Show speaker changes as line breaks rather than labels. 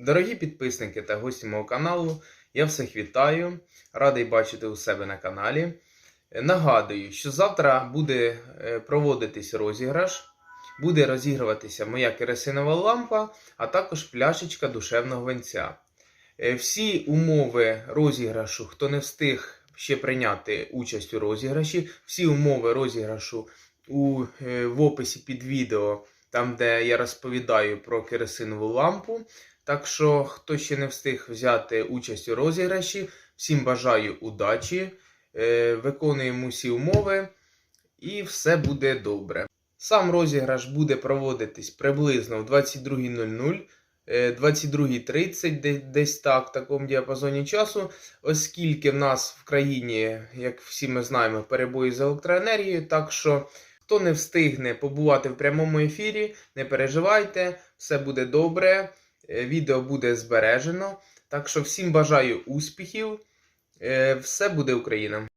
Дорогі підписники та гості мого каналу, я всіх вітаю, радий бачити у себе на каналі. Нагадую, що завтра буде е, проводитись розіграш, буде розігруватися моя керосинова лампа, а також пляшечка душевного венця. Е, Всі умови розіграшу, хто не встиг ще прийняти участь у розіграші, всі умови розіграшу у, е, в описі під відео, там де я розповідаю про керосинову лампу. Так що, хто ще не встиг взяти участь у розіграші, всім бажаю удачі, е, виконуємо усі умови і все буде добре. Сам розіграш буде проводитись приблизно в 22.00, е, 22.30, де- десь так, в такому діапазоні часу, оскільки в нас в країні, як всі ми знаємо, перебої з електроенергією. Так що, хто не встигне побувати в прямому ефірі, не переживайте, все буде добре. Е, Відео буде збережено. Так що всім бажаю успіхів. Е, Все буде Україна!